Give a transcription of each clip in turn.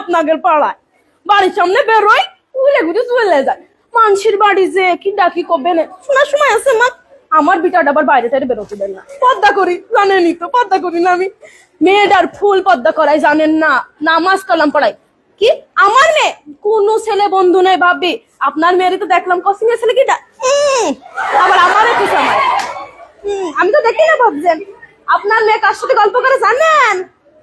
আপনাদের পাড়ায়। বাড়ির সামনে চলে যায়। মানুষের বাড়ি যে, কি ডাকি না শোনার সময় আছে মা, আমার বিটাটা আবার বাইরে টাইরে বেরোতে দেন না। পদ্মা করি জানেনই তো, পদ্মা করি না আমি। মেয়েটার ফুল পদ্মা করাই জানেন না, নামাজ কালাম পড়াই কি? আমার মেয়ে? কোন ছেলে বন্ধু নাই, ভাবি। আপনার মেয়েরই তো দেখলাম কসিং ছেলে কিটা আবার আমার একটু সময়। আমি তো দেখি না, ভাবছেন। আপনার মেয়ে কার সাথে গল্প করে, জানেন?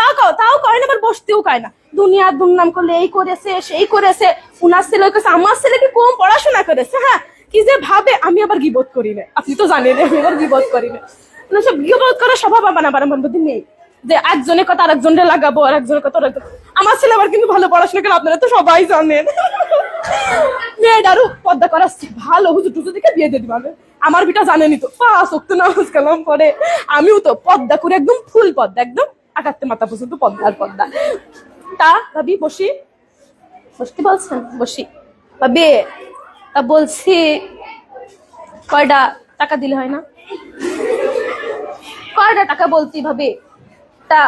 তাও কও, তাও কয় না, আবার বসতেও কয় না। দুনিয়ার দুর্নাম করলে এই করেছে, সেই করেছে, উনার ছেলে করেছে আমার ছেলে কি কম পড়াশোনা করেছে হ্যাঁ? কি যে ভাবে, আমি আবার গিবোধ করি না। আপনি তো জানেন, আমি আবার গিবোধ করি না। মানে সব গিবোধ করার স্বভাব আমার আবার আমার মধ্যে নেই। যে একজনের কথা আরেকজনের লাগাবো আর একজনের কথা আমার ছেলে আবার কিন্তু ভালো পড়াশোনা করে, আপনারা তো সবাই জানেন। মেয়েটারও পদ্মা করাচ্ছি, ভালো, হুজুর টুজু দিকে বিয়ে দিয়ে দিবে আমার বিটা জানেনি তো। পাঁচ অক্ট নামাজ কালাম পরে আমিও তো পদ্মা করে একদম ফুল পদ্মা, একদম আকাত্তে মাথা পর্যন্ত পদ্মার পদ্মা। তা, ভাবি, বসি। বসতে বলছেন? বসি। ভাবি, তা বলছি কয়টা টাকা দিলে হয় না? কয়টা টাকা বলছি, ভাবি? তা,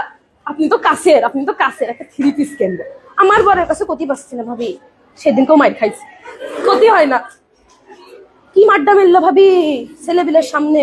আপনি তো কাছের, আপনি তো কাছের একটা থ্রি পিস কেনবো আমার বরের কাছে ক্ষতি পাচ্ছি না, ভাবি। সেদিনকেও মাইর খাইছি। ক্ষতি হয় না। কি মাড্ডা মেললো ভাবি? ছেলেবিলের সামনে।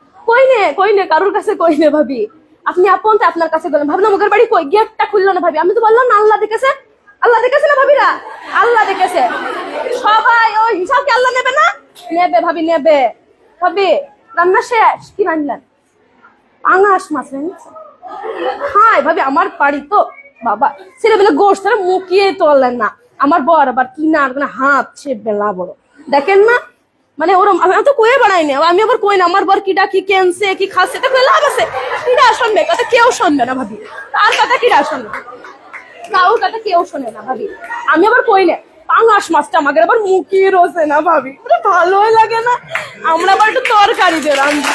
কই নে কই নে কারোর কাছে কই নে ভাবি। আপনি আপন তো আপনার কাছে গেলেন ভাবলাম ওদের বাড়ি কই? গেটটা খুললো না ভাবি। আমি তো বললাম না, আল্লাহ দেখেছে। আল্লাহ দেখেছে না ভাবিরা? আল্লাহ দেখেছে। সবাই ওই হিসাব কি আল্লাহ নেবে না? নেবে ভাবি নেবে। ভাবি, রান্না শেষ? কি রান্নার আঙাস মাছ রান্না হাই ভাবি, আমার বাড়ি তো, বাবা, ছেলেবেলে গোষ্ঠ তারা মুখিয়ে তোলেন না। আমার বর আবার কিনার হাত সে বেলা বড়। দেখেন না মানে ওরম, আমি তো কয়ে বাড়াই না। আমি আবার কই না, আমার বর কিটা কি কেনছে কি খাচ্ছে, এটা লাভ আছে। কিটা শুনবে? কথা কেউ শুনবে না ভাবি। তার কথা কিটা শুনবে? কাউ কথা কেউ শোনে না ভাবি। আমি আবার কই না, পাঙাশ মাছটা আমাদের আবার মুখিয়ে রোসে না ভাবি। ভালোই লাগে না। আমরা আবার একটু তরকারি দিয়ে রান্না